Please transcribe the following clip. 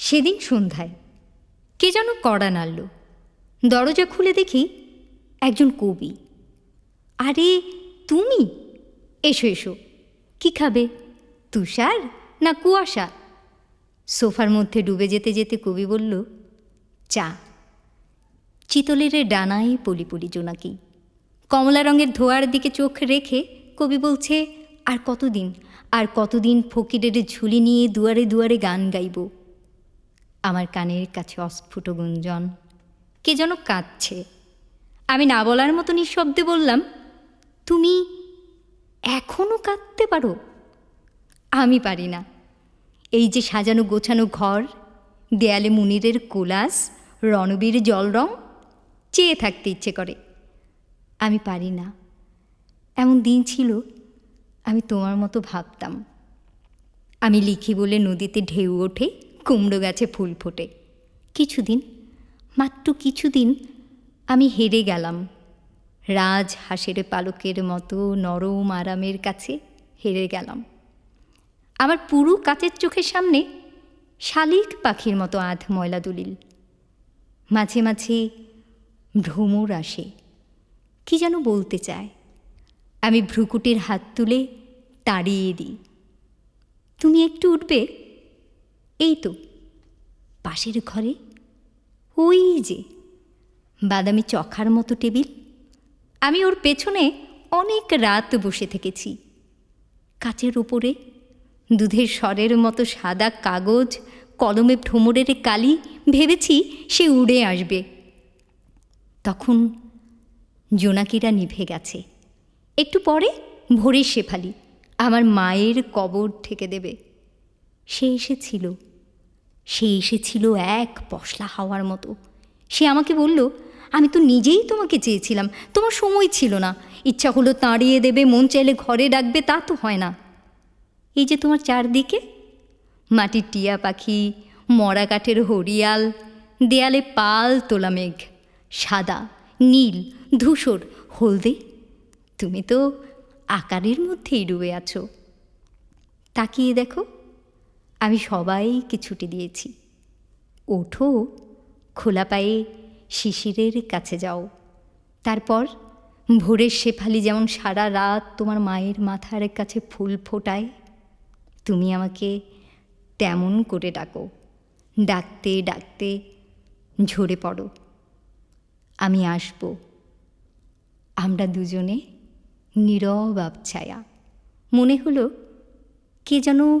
সেদিন সন্ধ্যায়। কে যেন কড়া নাড়ল। দরজা খুলে দেখি একজন কবি। আরে, তুমি? এসো এসো। কি খাবে? তুষার না কুয়াশা? সোফার মধ্যে ডুবে যেতে যেতে কবি বলল, চা। চিতলের ডানায় পলি পলি জোনাকি। কমলা রঙের ধোয়ার দিকে চোখ রেখে কবি বলছে, আর কতদিন? আর কতদিন ফকিরের ঝুলি নিয়ে দুয়ারে দুয়ারে গান গাইব? আমার কানের কাছে অস্ফুট গুঞ্জন। কে যেন কাঁদছে। আমি না বলার মতো নিঃশব্দে বললাম, তুমি এখনও কাঁদতে পারো? আমি পারি না। এই যে সাজানো গোছানো ঘর, দেয়ালে মুনিরের কোলাস, রণবীর জল জলরং চেয়ে থাকতে ইচ্ছে করে। আমি পারি না। এমন দিন ছিল, আমি তোমার মতো ভাবতাম। আমি লিখি বলে নদীতে ঢেউ ওঠে কুমড়ো গাছে ফুল ফোটে। কিছুদিন, মাত্র কিছুদিন আমি হেরে গেলাম। রাজ হাঁসের পালকের মতো নরম আরামের কাছে হেরে গেলাম। আমার পুরু কাচের চোখের সামনে শালিক পাখির মতো আধ ময়লা দলিল। মাঝে মাঝে ভ্রমর আসে, কি যেন বলতে চায়। আমি ভ্রুকুটির হাত তুলে তাড়িয়ে দিই। তুমি একটু উঠবে? এই তো, পাশের ঘরে? ওই যে, বাদামি চখার মতো টেবিল। আমি ওর পেছনে অনেক রাত বসে থেকেছি। কাচের ওপরে দুধের স্বরের মতো সাদা কাগজ, কলমে ভ্রমরের কালি, ভেবেছি সে উড়ে আসবে। তখন জোনাকিরা নিভে গেছে। একটু পরে ভোরের শেফালি আমার মায়ের কবর থেকে দেবে। সে এসেছিল। সে এসেছিল এক পশলা হাওয়ার মতো। সে আমাকে বলল, আমি তো নিজেই তোমাকে চেয়েছিলাম, তোমার সময় ছিল না। ইচ্ছা হলো তাড়িয়ে দেবে, মন চাইলে ঘরে ডাকবে, তা তো হয় না। এই যে তোমার চারদিকে, মাটির টিয়া পাখি, মরা কাঠের হরিয়াল, দেয়ালে পাল তোলা মেঘ, সাদা, নীল, ধূসর, হলদে, তুমি তো আকারের মধ্যেই ডুবে আছো। তাকিয়ে দেখো আমি সবাইকে ছুটি দিয়েছি? ওঠো, খোলা পায়ে শিশিরের কাছে যাও। তারপর ভোরের শেফালি যেমন সারা রাত তোমার মায়ের মাথার কাছে ফুল ফোটায়, তুমি আমাকে তেমন করে ডাকো। ডাকতে ডাকতে ঝরে পড়ো। আমি আসব। আমরা দুজনে নীরব আবছায়া। মনে হলো কে যেন